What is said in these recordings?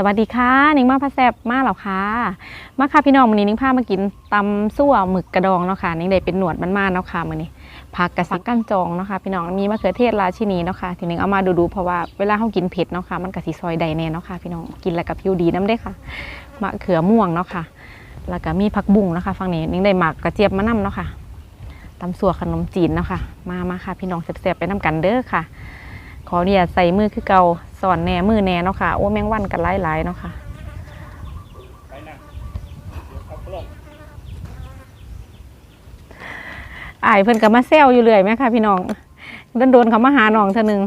สวัสดีค่ะนิ้งมาพาแซบมาแล้วค่ะ มาค่ะพี่น้องวันนี้นิ้งพามากินตำซั่วหมึกกระดองเนาะค่ะนิ้งได้เป็นหนวดมันๆเนาะค่ะมื้อนี้ผักกระสักกันจองเนาะค่ะพี่น้องมีมะเขือเทศราชินีเนาะค่ะทีนิ้งเอามาดูๆเพราะว่าเวลาเฮากินเผ็ดเนาะค่ะมันก็สิซอยใดแน่เนาะค่ะพี่น้องกินแล้วก็ผิวดีน้ำได้ค่ะมะเขือม่วงเนาะค่ะ แล้วก็มีผักบุ้งเนาะค่ะฝั่งนี้นิ้งได้หมักกระเจี๊ยบมะนำเนาะค่ะตำซั่วขนมจีนเนาะค่ะมามาค่ะพี่น้องแซ่บๆไปนํกันเด้อค่ะ ขออนุญาตใส่มือคือเก่า สอนแหน่มือแหน่เนาะค่ะ โอ้แมงวันกันหลายๆเนาะค่ะไปนั่งเดี๋ยวเขากล้อายเพิ่นก็มาแซวอยู่เรื่อยแม่ค่ะ พี่น้องโดนโดนๆเขามาหาน้องเท่านึง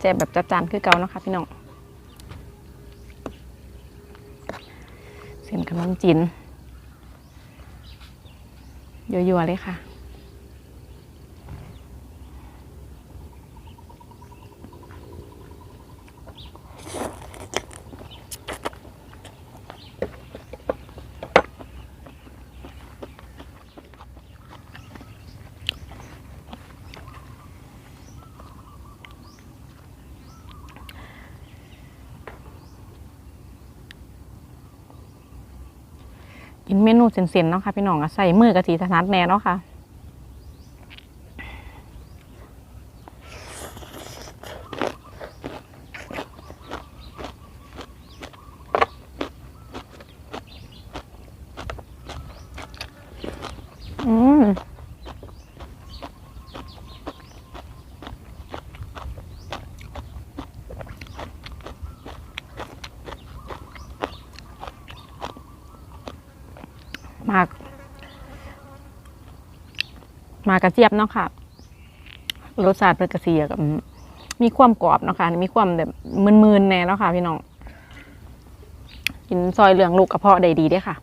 แจ่บแบบจัดจานคือเก่าเนาะค่ะพี่น้องเส้นขนมจีน ยัวๆเลยค่ะ เมนูเส้นๆเนาะค่ะพี่น้องอะใส่มือกะทิถนัดแน่เนาะค่ะ อืมมาก มากระเจี๊ยบเนาะค่ะรสชาติเป็นกระเสียกับมีความกรอบเนาะค่ะมีความแบบมึนๆแน่เนาะค่ะ พี่น้องกินซอยเหลืองลูกกระเพาะได้ดีด้วยค่ะ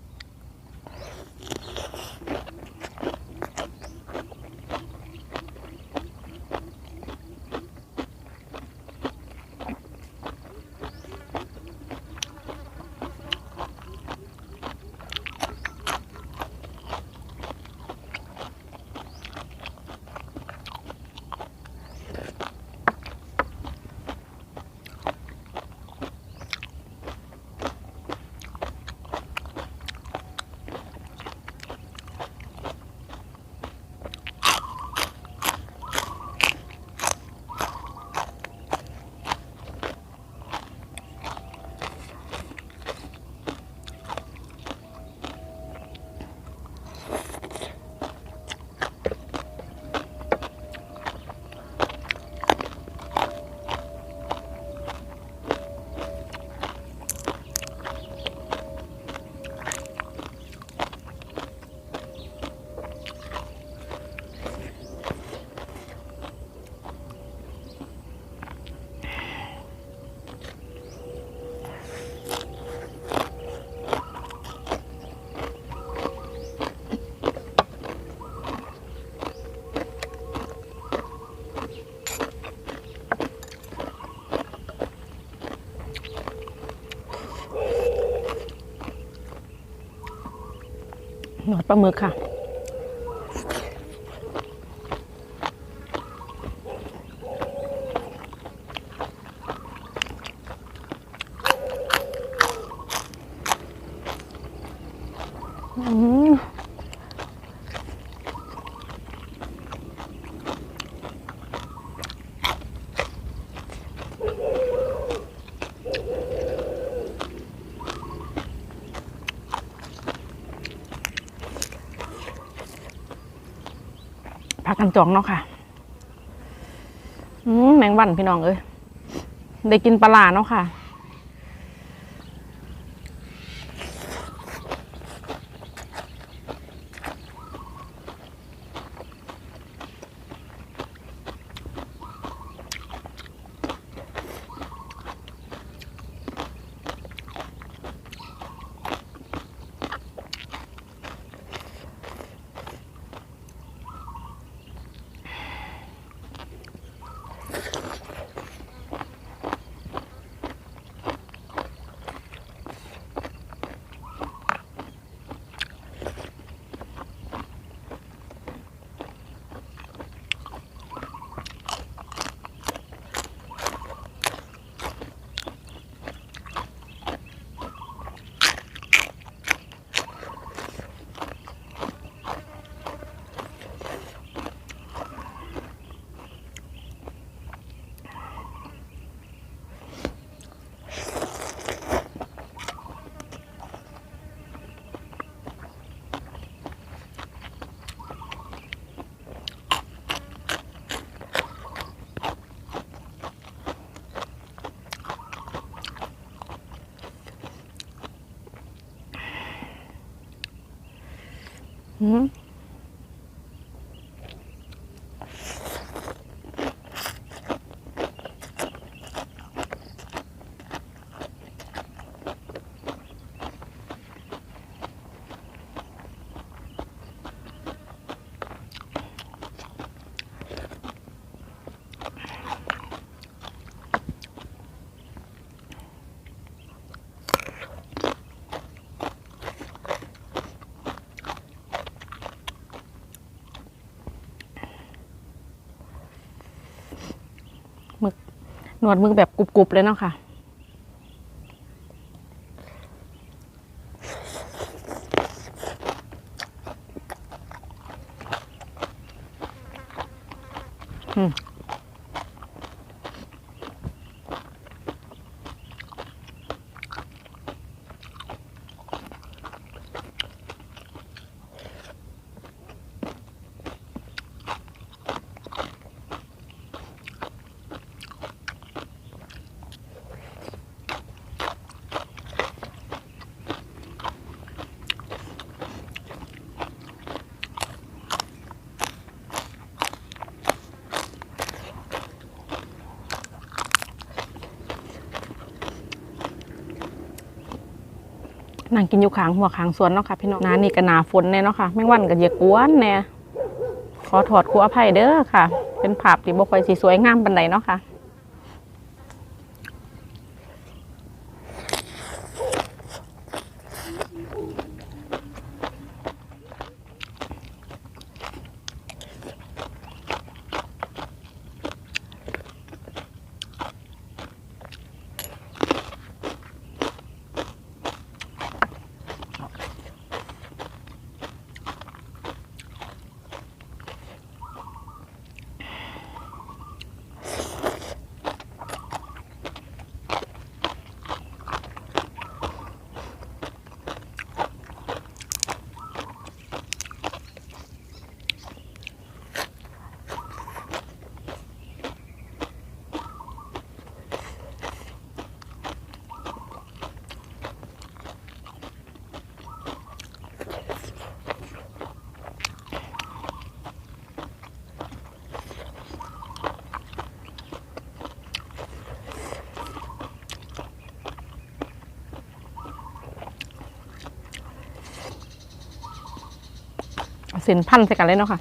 ปลาหมึกค่ะ อืม พักกันจองเนาะค่ะอืมแมงวันพี่น้องเอ้ยได้กินปลาร้าเนาะค่ะ อืม หนวดมือแบบกรุบๆเลยเนาะค่ะ อืม นั่งกินอยู่ขางหัวขางสวนเนาะค่ะพี่น้องหนานี่ก็หนาฝนแน่เนาะค่ะแมงวันก็เย่ากวนแน่ขอถอดครัวอภัยเด้อค่ะ เป็นภาพที่บ่ค่อยสิสวยงามปานใดเนาะค่ะ เส้นพันใส่กันเลยเนาะค่ะ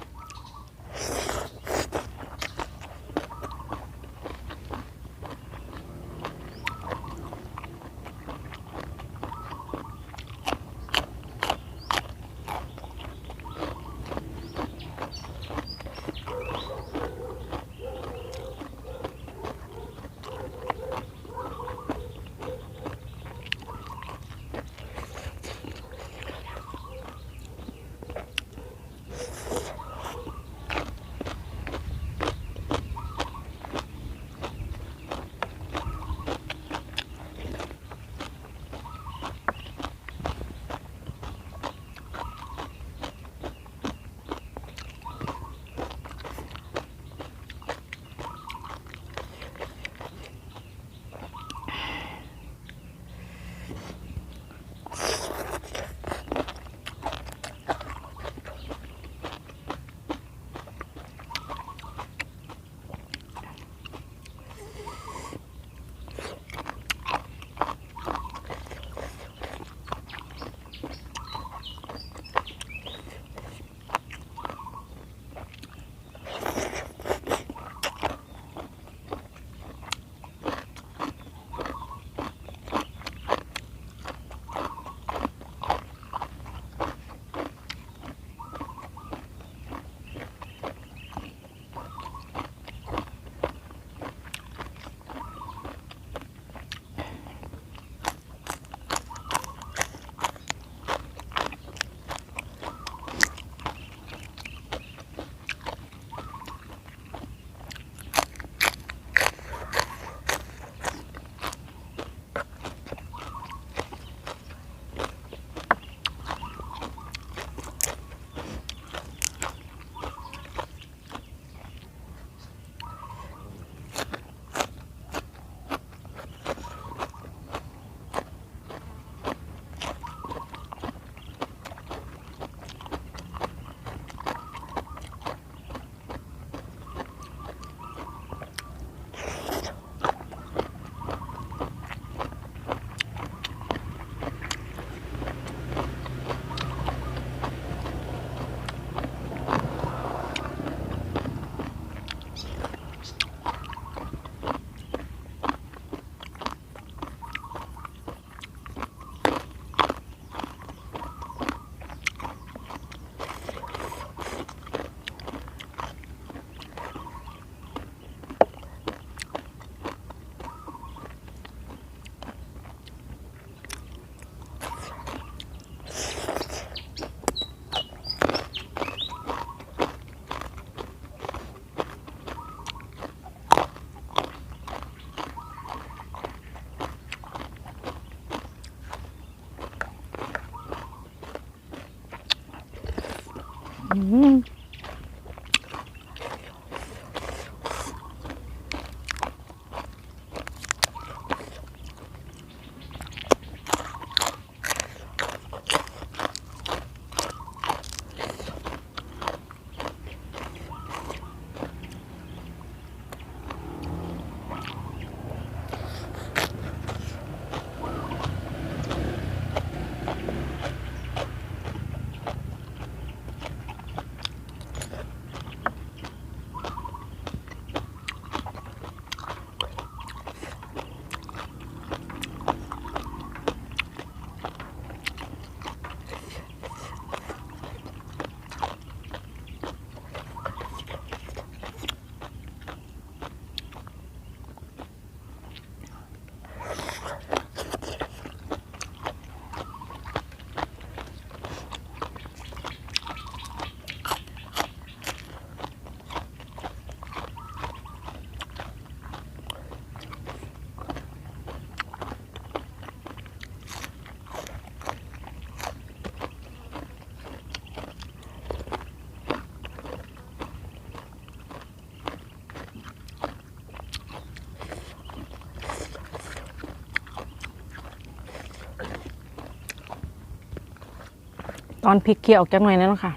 ตอนพริกเคี่ยวออกจากหน่อยนั่นแหละค่ะ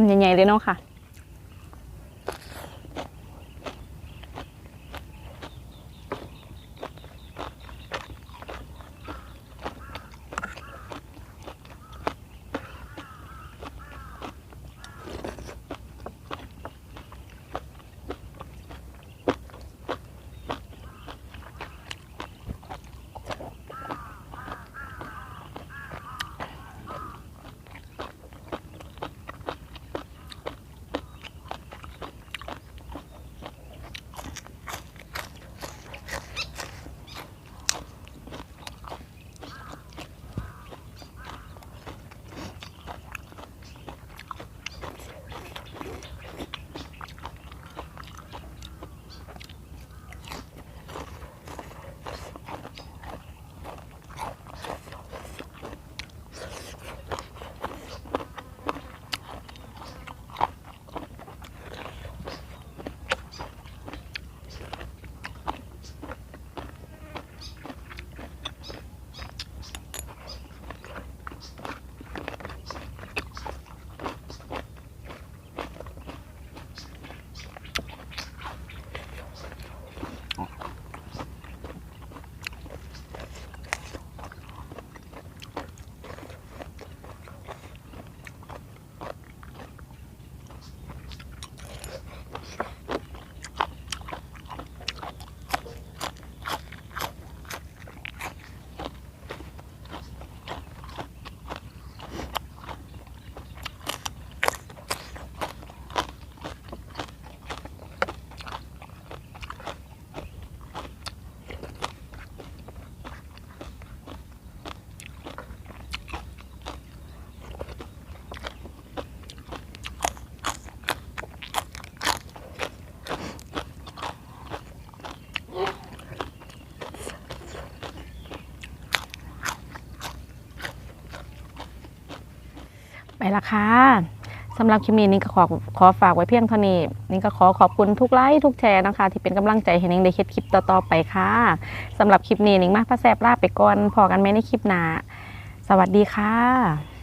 ำใหญ่ๆเลยเนาะค่ะ ละค่ะสำหรับคลิปนี้นิ้งก็ขอขอฝากไว้เพียงเท่านี้นิ้งก็ขอขอบคุณทุกไลค์ทุกแชร์นะคะ ที่เป็นกำลังใจให้นิ้งได้เฮ็ดคลิปต่อๆไปค่ะสำหรับคลิปนี้นิ้งมากพระแซบลาไปก่อนพอกันไหมในคลิปหน้าสวัสดีค่ะ